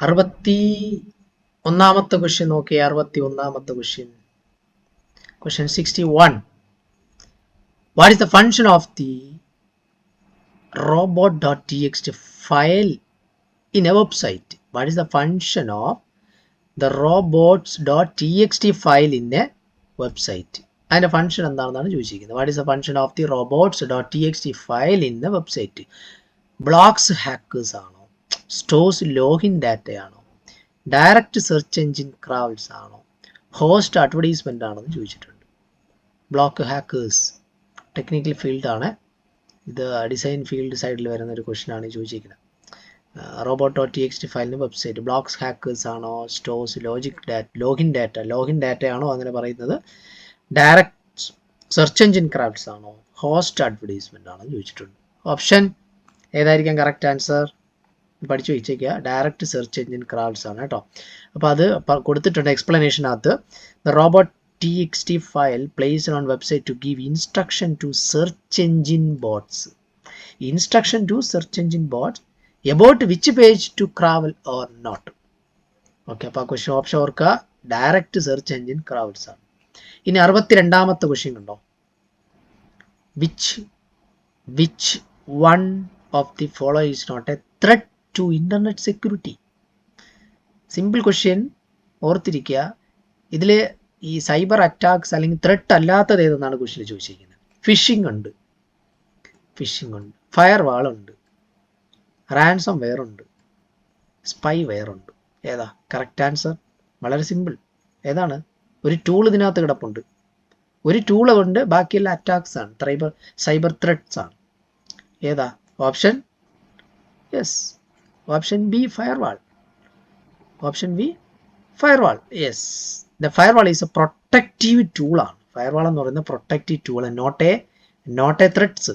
അറുപത്തി ഒന്നാമത്തെ ക്വസ്റ്റ്യൻ നോക്കി അറുപത്തി ഒന്നാമത്തെ question question sixty one what is the function of the robot dot T XT file in file in a website? What is the function of the T X T file in a website അതിന്റെ function എന്താണെന്നാണ് ചോദിച്ചിരിക്കുന്നത്. What is the function of the robots dot T X T file in a website blocks hackers ആണോ? Stores login ഡാറ്റയാണോ direct search engine crawlers ആണോ? Host advertisement ആണോ എന്ന് ചോദിച്ചിട്ടുണ്ട്. Block hackers technical ഫീൽഡാണ് ഇത് ഡിസൈൻ ഫീൽഡ് സൈഡിൽ വരുന്ന ഒരു ക്വസ്റ്റൻ ആണ് ചോദിച്ചിരിക്കുന്നത്. Robot dot T X T ഫയലിന് website blocks hackers ആണോ stores logic data login data login ഡാറ്റയാണോ അങ്ങനെ പറയുന്നത്? ഡയറക്റ്റ് സെർച്ച് എഞ്ചിൻ ക്രാഫ്റ്റ്സ് ആണോ? ഹോസ്റ്റ് അഡ്വർടൈസ്മെന്റ് ആണോ ചോദിച്ചിട്ടുണ്ട്. ഓപ്ഷൻ ഏതായിരിക്കും കറക്റ്റ് ആൻസർ പഠിച്ചു വെച്ചേക്കുക ഡയറക്റ്റ് സെർച്ച് എഞ്ചിൻ ക്രാൾസ് ആണ് കേട്ടോ അപ്പോൾ അത് കൊടുത്തിട്ടുണ്ട് എക്സ്പ്ലനേഷനകത്ത് the robot T X T file place on website to give instruction to search engine bots instruction to search engine bots about which page to crawl or not okay അപ്പോൾ ആ question option ഓർക്കുക direct search engine ക്രാവൽസ് ആണ്. ഇനി അറുപത്തി രണ്ടാമത്തെ question ഉണ്ടോ? Which which one of the follow is not a threat to internet security simple question ഓർത്തിരിക്കുക. ഇതിൽ ഈ സൈബർ അറ്റാക്സ് അല്ലെങ്കിൽ ത്രെട്ട് അല്ലാത്തത് ഏതെന്നാണ് ക്വസ്റ്റ്യൻ ചോദിച്ചിരിക്കുന്നത്? ഫിഷിംഗ് ഉണ്ട്. ഫിഷിംഗ് ഉണ്ട്. ഫയർ വാളുണ്ട് റാൻസം വെയർ ഉണ്ട്. സ്പൈ വെയർ ഉണ്ട്. ഏതാ? കറക്റ്റ് ആൻസർ വളരെ സിമ്പിൾ ഏതാണ്? ഒരു ടൂൾ ഇതിനകത്ത് കിടപ്പുണ്ട്. ഒരു ടൂൾ കൊണ്ട് ബാക്കിയെല്ലാം അറ്റാക്സ് ആണ്. സൈബർ സൈബർ ത്രെഡ്സ് ആണ്. ഏതാ? Option yes option B firewall option B firewall yes the firewall is a protective ടൂളാണ് ഫയർവാൾ എന്ന് പറയുന്നത് protective tool not a not a threats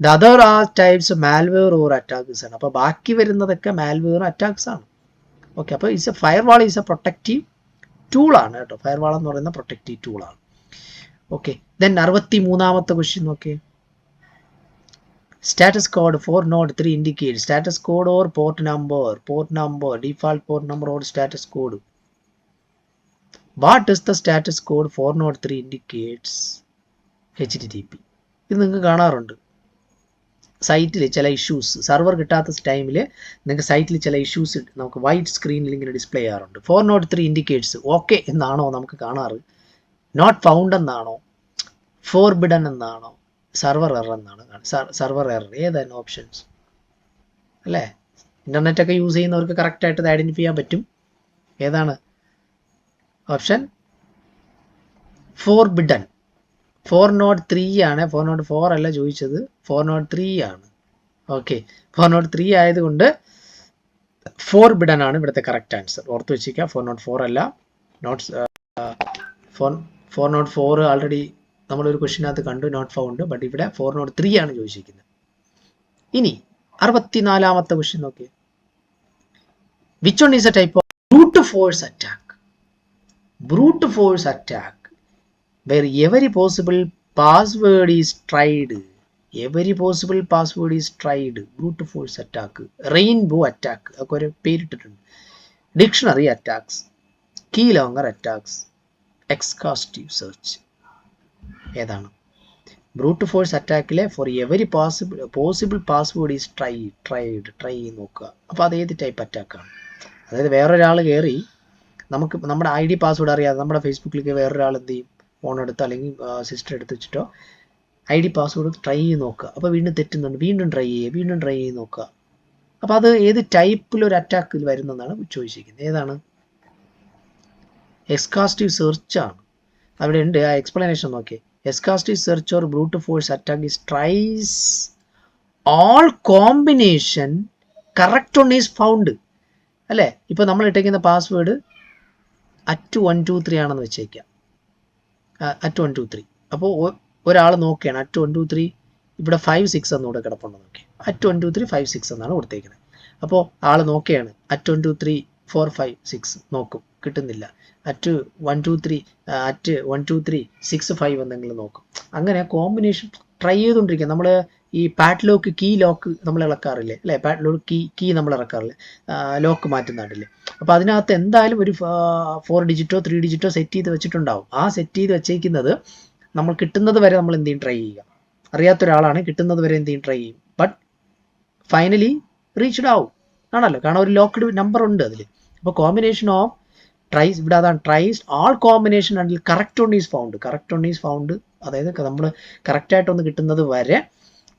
the other ah types malware or attacks ആണ്. അപ്പോൾ ബാക്കി വരുന്നതൊക്കെ malware attacks ആണ്. Okay അപ്പോൾ is a firewall is a protective ടൂളാണ് കേട്ടോ. ഫയർവാൾ എന്ന് പറയുന്ന പ്രൊട്ടക്റ്റീവ് ടൂളാണ് ഓക്കെ ദെൻ അറുപത്തി മൂന്നാമത്തെ ക്വസ്റ്റ്യൻ നോക്കിയേ. Status code for node 3 indicates status code or port number port number default port number or status code what is the status code for node 3 indicates http ഇത് നിങ്ങൾക്ക് കാണാറുണ്ട് സൈറ്റിൽ ചില issues server കിട്ടാത്ത ടൈമിൽ നിങ്ങൾക്ക് സൈറ്റിൽ ചില ഇഷ്യൂസ് നമുക്ക് വൈറ്റ് സ്ക്രീനിൽ ഇങ്ങനെ ഡിസ്പ്ലേ ചെയ്യാറുണ്ട് four not three indicates okay എന്നാണോ നമുക്ക് കാണാറ് നോട്ട് ഫൗണ്ട് എന്നാണോ ഫോർ ബിഡൻ എന്നാണോ സർവർ എറർ എന്നാണ്. സർവർ എറർ ഏതായിരുന്നു ഓപ്ഷൻസ് അല്ലേ? ഇന്റർനെറ്റ് ഒക്കെ യൂസ് ചെയ്യുന്നവർക്ക് കറക്റ്റായിട്ട് ഇത് ഐഡന്റിഫൈ ചെയ്യാൻ പറ്റും. ഏതാണ്? Option forbidden four not three ആണ്. ഫോർ നോട്ട് ഫോർ അല്ല ചോദിച്ചത്. ഫോർ നോട്ട് ത്രീ ആണ്. ഓക്കെ ഫോർ നോട്ട് ത്രീ ആയതുകൊണ്ട് ഫോർ ബിഡൻ ആണ് ഇവിടുത്തെ കറക്റ്റ് ആൻസർ ഓർത്ത് വെച്ചിരിക്കുക. ഫോർ നോട്ട് ഫോർ അല്ല. Not four four not four already നമ്മളൊരു ക്വസ്റ്റിനകത്ത് കണ്ടു നോട്ട് ഫൗണ്ട് ബട്ട് ഇവിടെ ഫോർ നോട്ട് ത്രീ ആണ് ചോദിച്ചിരിക്കുന്നത്. ഇനി അറുപത്തിനാലാമത്തെ ക്വസ്റ്റ്യൻ നോക്കിയേ. Which one is a type of brute force attack brute force attack where every possible password is tried every possible password is tried brute force attack rainbow attack ഒക്കെ ഒരു പേരിട്ടിട്ടുണ്ട്. Dictionary attacks keylogger attacks exhaustive search ഏതാണ്? Brute force അറ്റാക്കിലെ for every possible possible password is try tried try നോക്കുക. അപ്പോൾ അത് ഏത് type അറ്റാക്കാണ് അതായത് വേറൊരാൾ കയറി നമുക്ക് നമ്മുടെ ഐ ഡി പാസ്വേഡ് അറിയാതെ നമ്മുടെ ഫേസ്ബുക്കിലേക്ക് വേറൊരാൾ എന്ത് ചെയ്യും? ഫോൺ എടുത്ത് അല്ലെങ്കിൽ സിസ്റ്റർ എടുത്ത് വെച്ചിട്ടോ ഐ ഡി പാസ്വേഡ് ട്രൈ ചെയ്ത് നോക്കുക. അപ്പോൾ വീണ്ടും തെറ്റുന്നുണ്ട്. വീണ്ടും ട്രൈ ചെയ്യുക. വീണ്ടും ട്രൈ ചെയ്ത് നോക്കുക. അപ്പോൾ അത് ഏത് ടൈപ്പിലൊരു അറ്റാക്കിൽ വരുന്നതെന്നാണ് ചോദിച്ചിരിക്കുന്നത്. ഏതാണ്? എക്സ്കാസ്റ്റീവ് സെർച്ചാണ് അവിടെ ഉണ്ട്. ആ എക്സ്പ്ലനേഷൻ നോക്കിയേ. Exhaustive search or brute force attack is tries all combination correct one is found അല്ലേ? ഇപ്പോൾ നമ്മൾ ഇട്ടേക്കുന്ന password at one two three ആണെന്ന് വെച്ചേക്കാം. അറ്റ് വൺ ടു ത്രീ അപ്പോൾ ഒരാൾ നോക്കുകയാണ് അറ്റ് വൺ ടു ത്രീ ഇവിടെ ഫൈവ് സിക്സ് എന്നൂടെ കിടപ്പുണ്ട് നോക്കി. At one two three five six എന്നാണ് കൊടുത്തേക്കുന്നത്. അപ്പോൾ ആൾ നോക്കുകയാണ് at one two three four five six നോക്കും. കിട്ടുന്നില്ല. At one two three at one two three six five എന്തെങ്കിലും നോക്കും. അങ്ങനെ കോമ്പിനേഷൻ ട്രൈ ചെയ്തുകൊണ്ടിരിക്കുക. നമ്മൾ ഈ പാഡ് ലോക്ക് കീ ലോക്ക് നമ്മൾ ഇളക്കാറില്ലേ? അല്ലേ? പാഡ് ലോക്ക് കീ കീ നമ്മൾ ഇറക്കാറില്ലേ ലോക്ക് മാറ്റുന്നുണ്ടല്ലേ അപ്പോൾ അതിനകത്ത് എന്തായാലും ഒരു ഫോർ ഡിജിറ്റോ ത്രീ ഡിജിറ്റോ സെറ്റ് ചെയ്ത് വെച്ചിട്ടുണ്ടാവും. ആ സെറ്റ് ചെയ്ത് വെച്ചേക്കുന്നത് നമ്മൾ കിട്ടുന്നത് വരെ നമ്മൾ എന്ത് ട്രൈ ചെയ്യുക. അറിയാത്ത ഒരാളാണ് കിട്ടുന്നത് വരെ എന്ത് ട്രൈ ചെയ്യും. ബട്ട് ഫൈനലി റീച്ച്ഡ് ആവും ആണല്ലോ? കാരണം ഒരു ലോക്ക്ഡ് നമ്പർ ഉണ്ട് അതിൽ അപ്പോൾ കോമ്പിനേഷൻ ഓഫ് ട്രൈസ് ഇവിടെ അതാണ് ട്രൈസ് ആൾ കോമ്പിനേഷൻ ആണെങ്കിൽ correct one is found correct one is found അതായത് നമ്മൾ കറക്റ്റായിട്ടൊന്ന് കിട്ടുന്നത് വരെ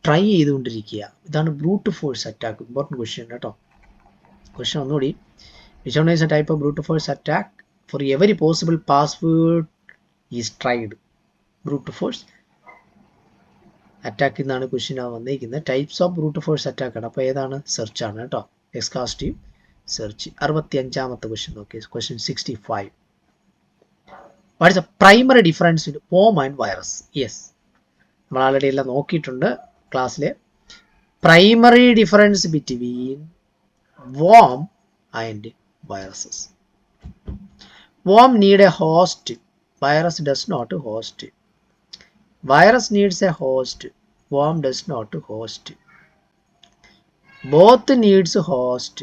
ട്രൈ ചെയ്തുകൊണ്ടിരിക്കുക. ഇതാണ് brute force attack important question കേട്ടോ. ക്വസ്റ്റ്യൻ ഒന്നുകൂടി. Which one is a type of brute force attack for every possible password is tried brute force attack എന്നാണ് ക്വസ്റ്റ്യൻ വന്നിരിക്കുന്നത് types of brute force attack ആണ്. അപ്പോൾ ഏതാണ്? Search ആണ് കേട്ടോ. എക്സ്കാസ്റ്റീവ് search അറുപത്തി അഞ്ചാമത്തെ ക്വസ്റ്റ്യൻ നോക്കി. Question sixty five what is a primary difference in worm and virus yes നമ്മൾ ആൾറെഡി എല്ലാം നോക്കിയിട്ടുണ്ട് ക്ലാസ്സിലെ primary difference between worm and viruses worm need a host virus does not host virus needs a host worm does not host both needs host.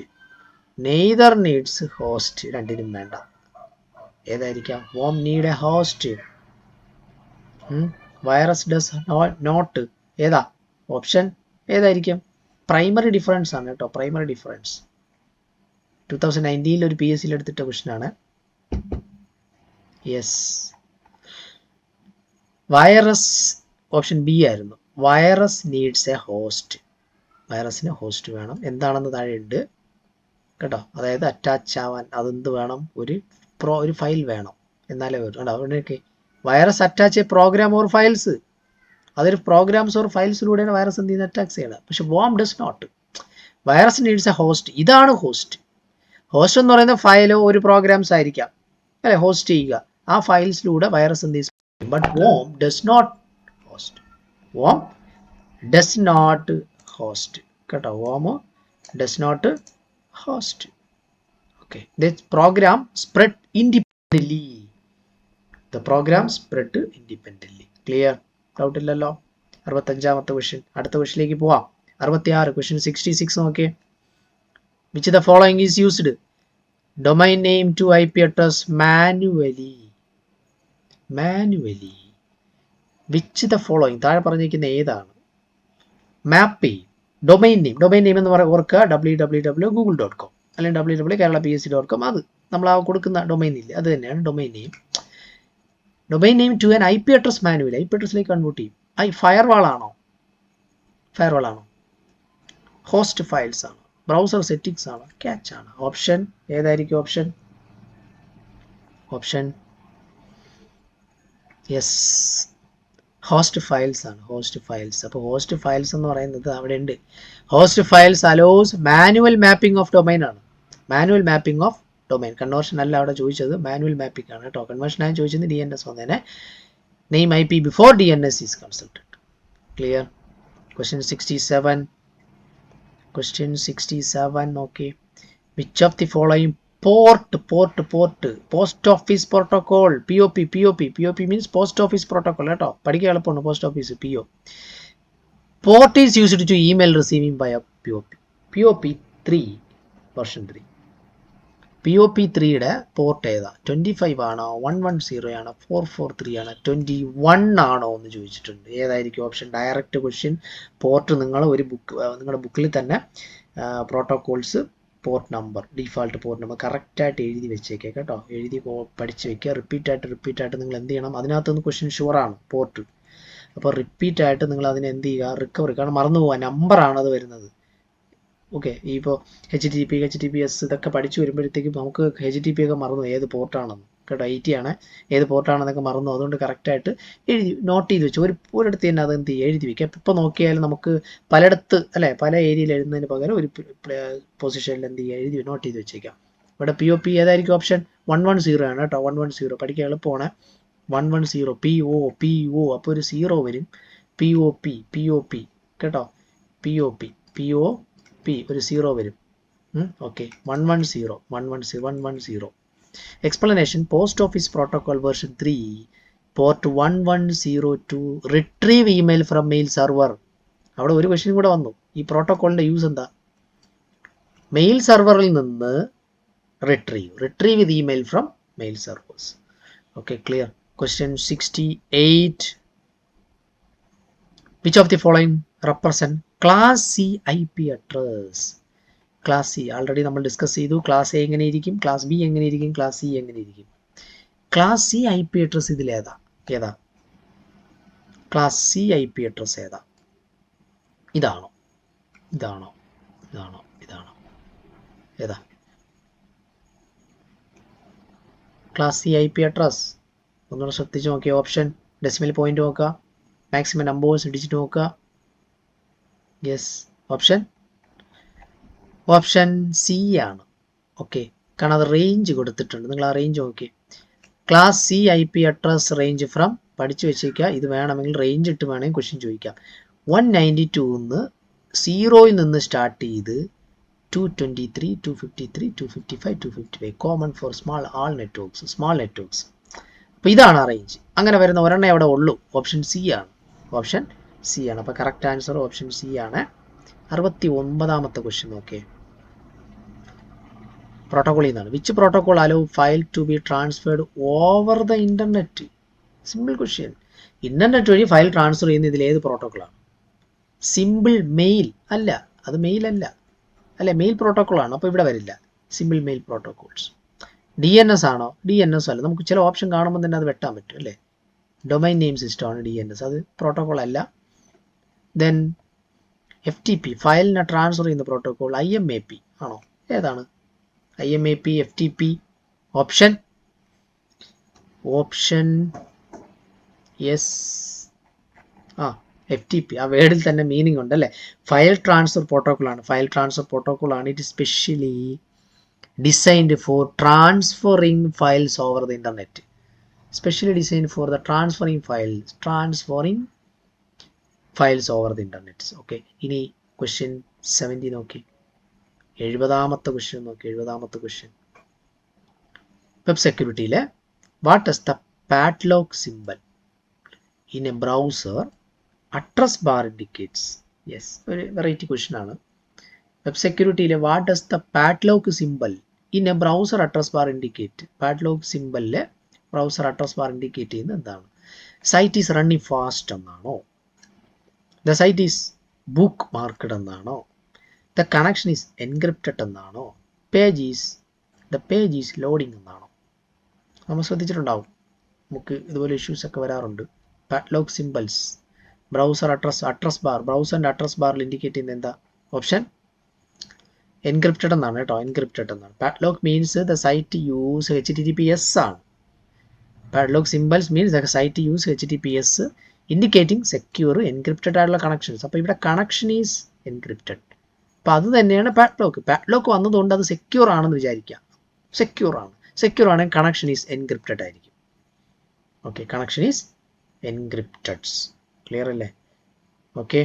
Neither needs host രണ്ടിനും വേണ്ട. ഏതായിരിക്കാം? Worm need a host virus does not ഏതാ? Option ഏതായിരിക്കും? Primary difference ആണ് കേട്ടോ. Primary difference two thousand നയന്റീനിൽ ഒരു P S സിയിൽ എടുത്തിട്ട ക്വസ്റ്റൻ ആണ്. യെസ് വൈറസ് ഓപ്ഷൻ ബി ആയിരുന്നു. വൈറസ് നീഡ്സ് എ ഹോസ്റ്റ് വൈറസിന് ഹോസ്റ്റ് വേണം. എന്താണെന്ന് താഴെ ഉണ്ട് കേട്ടോ? അതായത് അറ്റാച്ച് ആവാൻ അതെന്ത് വേണം? ഒരു പ്രോ ഒരു ഫയൽ വേണം. എന്നാലേ വരും. കേട്ടോ അവിടെയൊക്കെ virus attach program or files അതൊരു പ്രോഗ്രാംസ് ഓർ ഫയൽസിലൂടെയാണ് വൈറസ് എന്ത് ചെയ്യുന്നത്? അറ്റാക്സ് ചെയ്യുന്നത് പക്ഷെ worm does not virus needs a host ഇതാണ് ഹോസ്റ്റ് ഹോസ്റ്റ് എന്ന് പറയുന്ന ഫയലോ ഒരു പ്രോഗ്രാംസ് ആയിരിക്കാം. അല്ലെ? ഹോസ്റ്റ് ചെയ്യുക. ആ ഫയൽസിലൂടെ വൈറസ് എന്ത് ചെയ്യും? But worm does not host worm does not host കേട്ടോ? വോമോ does not host okay. This program spread independently. The program spread independently. Clear? Doubt ഇല്ലല്ലോ? അറുപത്തഞ്ചാമത്തെ ക്വസ്റ്റ്യൻ അടുത്ത ക്വസ്റ്റിലേക്ക് പോവാം. അറുപത്തിയാറ്. ക്വസ്റ്റ്യൻ സിക്സ്റ്റി സിക്സ് നോക്കി which the following is used domain name to I P address manually manually which the following താഴെ പറഞ്ഞിരിക്കുന്ന ഏതാണ്? മാപ്പ് ചെയ്യും ഡൊമൈൻ നെയിം ഡൊമൈൻ നെയിം എന്ന് പറയുക ഓർക്കുക W W W Google dot com അല്ലെങ്കിൽ W W Kerala P S C dot com അത് നമ്മൾ ആ കൊടുക്കുന്ന ഡൊമൈൻ ഇല്ല? അത് തന്നെയാണ് domain name domain name to an I P address manual I P അഡ്രസ്സിലേക്ക് കൺവേർട്ട് ചെയ്യും. ഐ ഫയർ വാളാണോ ഫയർ വാളാണോ ഹോസ്റ്റ് ഫയൽസ് ആണ്? ബ്രൗസർ സെറ്റിങ്സ് ആണ്? ക്യാച്ച് ആണ്? ഓപ്ഷൻ ഏതായിരിക്കും option option yes host files ആണ് ഹോസ്റ്റ് ഫയൽസ് അപ്പോൾ ഹോസ്റ്റ് ഫയൽസ് എന്ന് പറയുന്നത് അവിടെ ഉണ്ട് host files allows manual mapping of domain ആണ്. Manual mapping of domain conversion അല്ല അവിടെ ചോദിച്ചത്. മാനുവൽ മാപ്പിംഗ് ആണ് കേട്ടോ. കൺവേർഷൻ ആണ് ചോദിച്ചത് ഡി എൻ എസ് വന്നേനെ. Name I P before D N S is consulted clear question sixty seven question sixty seven okay which of the following port port port post office protocol P O P P O P P O P means post office protocol കേട്ടോ? പഠിക്കാൻ എളുപ്പമാണ് post office P O port is used to email receiving by P O P P O P three version three P O P ത്രീയുടെ port ഏതാ? Twenty five ആണോ? One one zero ആണോ? Four four three ആണോ? Twenty one ആണോ എന്ന് ചോദിച്ചിട്ടുണ്ട്. ഏതായിരിക്കും option direct question port നിങ്ങൾ ഒരു ബുക്ക് നിങ്ങളുടെ ബുക്കിൽ തന്നെ protocols port number default port number കറക്റ്റായിട്ട് എഴുതി വെച്ചേക്കുക കേട്ടോ. എഴുതി പഠിച്ച് വെക്കുക. റിപ്പീറ്റ് ആയിട്ട് റിപ്പീറ്റ് ആയിട്ട് നിങ്ങൾ എന്ത് ചെയ്യണം? അതിനകത്തുനിന്ന് ക്വസ്റ്റ്യൻ ഷുവറാണ് പോർട്ട് അപ്പോൾ റിപ്പീറ്റ് ആയിട്ട് നിങ്ങൾ അതിനെ എന്ത് ചെയ്യുക? റിക്കവറി കാരണം മറന്നു പോകാൻ നമ്പറാണ് അത് വരുന്നത്. ഓക്കെ ഇപ്പോൾ H T P H T P S ഇതൊക്കെ പഠിച്ചു വരുമ്പോഴത്തേക്കും നമുക്ക് എച്ച് ടി പി ഒക്കെ മറന്നു. ഏത് പോർട്ടാണെന്ന് കേട്ടോ ഐ ആണ് ഏത് പോർട്ടാണെന്നൊക്കെ മറന്നു. അതുകൊണ്ട് കറക്റ്റായിട്ട് എഴുതി നോട്ട് ചെയ്ത് വെച്ചു. ഒരു ഒരിടത്ത് തന്നെ അത് എന്ത് എഴുതി വെക്കുക. ഇപ്പോൾ നോക്കിയാലും നമുക്ക് പലയിടത്ത് അല്ലേ പല ഏരിയയിൽ എഴുതുന്നതിന് പകരം ഒരു പൊസിഷനിൽ എന്ത് ചെയ്യുക? എഴുതി നോട്ട് ചെയ്ത് വെച്ചേക്കാം ഇവിടെ പി ഒ പി ഏതായിരിക്കും ഓപ്ഷൻ വൺ വൺ സീറോ ആണ് കേട്ടോ. വൺ വൺ സീറോ പഠിക്കാൻ എളുപ്പമാണ്. One one zero P O P O അപ്പോൾ ഒരു സീറോ വരും. P O P P O P കേട്ടോ? P O P P O P ഒരു സീറോ വരും. Okay one one zero one one zero one one zero protocol version three port one one zero to retrieve email from mail server അവിടെ ഒരു question കൂടെ വന്നു. ഈ പ്രോട്ടോക്കോളിന്റെ use എന്താ? Mail സെർവറിൽ നിന്ന് retrieve retrieve with email from mail servers okay clear question sixty eight which of the following represent class C I P address class C already നമ്മൾ discuss ചെയ്തു. ക്ലാസ് എ എങ്ങനെ ഇരിക്കും? ക്ലാസ് ബി എങ്ങനെ ഇരിക്കും? Class C എങ്ങനെ ഇരിക്കും? Class C I P address ഇതിൽ ഏതാ? ഏതാ? Class C I P address ഏതാ? ഇതാണോ? ഇതാണോ? ഇതാണോ? ഇതാണോ? ഏതാ? Class C I P address ഒന്നുകൂടെ ശ്രദ്ധിച്ച് നോക്കിയ. ഓപ്ഷൻ ഡെസിമൽ പോയിന്റ് നോക്കുക. മാക്സിമം നമ്പേഴ്സ് ഡിജിറ്റ് നോക്കുക. യെസ് ഓപ്ഷൻ ഓപ്ഷൻ സി ആണ്. ഓക്കെ കാരണം അത് റേഞ്ച് കൊടുത്തിട്ടുണ്ട്. നിങ്ങൾ ആ റേഞ്ച് നോക്കി class C I P address range from പഠിച്ചു വെച്ചേക്കുക ഇത് വേണമെങ്കിൽ റേഞ്ച് ഇട്ട് വേണമെങ്കിൽ ക്വസ്റ്റ്യൻ ചോദിക്കാം. വൺ നയന്റി ടൂന്ന് സീറോയിൽ നിന്ന് സ്റ്റാർട്ട് ചെയ്ത് two twenty three two fifty three two fifty five two fifty five common for small all networks small networks അപ്പോൾ ഇതാണ് ആ റേഞ്ച് അങ്ങനെ വരുന്ന ഒരെണ്ണം അവിടെ ഉള്ളൂ. ഓപ്ഷൻ സി ആണ്. ഓപ്ഷൻ സി ആണ്. അപ്പോൾ കറക്റ്റ് ആൻസർ ഓപ്ഷൻ സി ആണ്. അറുപത്തി ഒമ്പതാമത്തെ ക്വസ്റ്റ്യൻ നോക്കിയേ പ്രോട്ടോകോളിൽ നിന്നാണ്. Which protocol allow file to be transferred over the internet simple question internet വഴി ഫയൽ ട്രാൻസ്ഫർ ചെയ്യുന്ന ഇതിൽ ഏത് പ്രോട്ടോക്കോളാണ് സിമ്പിൾ മെയിൽ അല്ല. അത് മെയിൽ അല്ല. അല്ലെ മെയിൽ പ്രോട്ടോക്കോളാണ് അപ്പോൾ ഇവിടെ വരില്ല. Simple mail protocols D N S ആണോ? ഡി എൻ എസ് അല്ല. നമുക്ക് ചില ഓപ്ഷൻ കാണുമ്പോൾ തന്നെ അത് വെട്ടാൻ പറ്റും അല്ലേ? ഡൊമൈൻ നെയിം സിസ്റ്റമാണ് ഡി എൻ എസ് അത് പ്രോട്ടോകോൾ അല്ല. ദെൻ എഫ് ടി പി ഫയലിനെ ട്രാൻസ്ഫർ ചെയ്യുന്ന protocol I M A P ആണോ? ഏതാണ്? I M A P F T P option option yes ആ എഫ് ടി പി ആ വേർഡിൽ തന്നെ മീനിങ് ഉണ്ട് അല്ലേ? ഫയൽ ട്രാൻസ്ഫർ പ്രോട്ടോകോൾ ആണ്. ഫയൽ ട്രാൻസ്ഫർ പ്രോട്ടോകോൾ ആണ്. It specially designed for transferring files over the internet specially designed for the transferring files transferring files over the internet okay ഇനി question seventy നോക്കി. എഴുപതാമത്തെ ക്വസ്റ്റ്യൻ നോക്കി. എഴുപതാമത്തെ question web സെക്യൂരിറ്റിയിലെ what is the padlock symbol in a browser address bar indicates yes ഒരു variety question ആണ്. Web സെക്യൂരിറ്റിയിലെ what is the padlock symbol in a browser address bar indicate padlock സിമ്പലിലെ browser address bar indicate ചെയ്യുന്നത് എന്താണ്? Site is running fast എന്നാണോ? The site is bookmarked എന്നാണോ? The connection is encrypted എന്നാണോ? Page is the page is loading എന്നാണോ? നമ്മൾ ശ്രദ്ധിച്ചിട്ടുണ്ടാവും. നമുക്ക് ഇതുപോലെ ഇഷ്യൂസ് ഒക്കെ വരാറുണ്ട്. Padlock symbols browser address address bar ബ്രൗസറിന്റെ address ബാറിൽ ഇൻഡിക്കേറ്റ് ചെയ്യുന്ന എന്താ? ഓപ്ഷൻ എൻക്രിപ്റ്റഡ് എന്നാണ് കേട്ടോ എൻക്രിപ്റ്റഡ് എന്നാണ്. Padlock means the site use H T T P S ആണ്. Padlock symbols means the site use H T P S indicating secure encrypted ആയിട്ടുള്ള connections അപ്പോൾ ഇവിടെ കണക്ഷൻ ഈസ് എൻക്രിപ്റ്റഡ് അപ്പോൾ അത് തന്നെയാണ് പാറ്റ്ലോക്ക് പാറ്റ്ലോക്ക് വന്നതുകൊണ്ട് അത് സെക്യൂർ ആണെന്ന് വിചാരിക്കാം സെക്യൂർ ആണ്. സെക്യൂർ ആണെങ്കിൽ കണക്ഷൻ ഈസ് എൻക്രിപ്റ്റഡ് ആയിരിക്കും. Okay connection is encrypted clear അല്ലേ? ഓക്കെ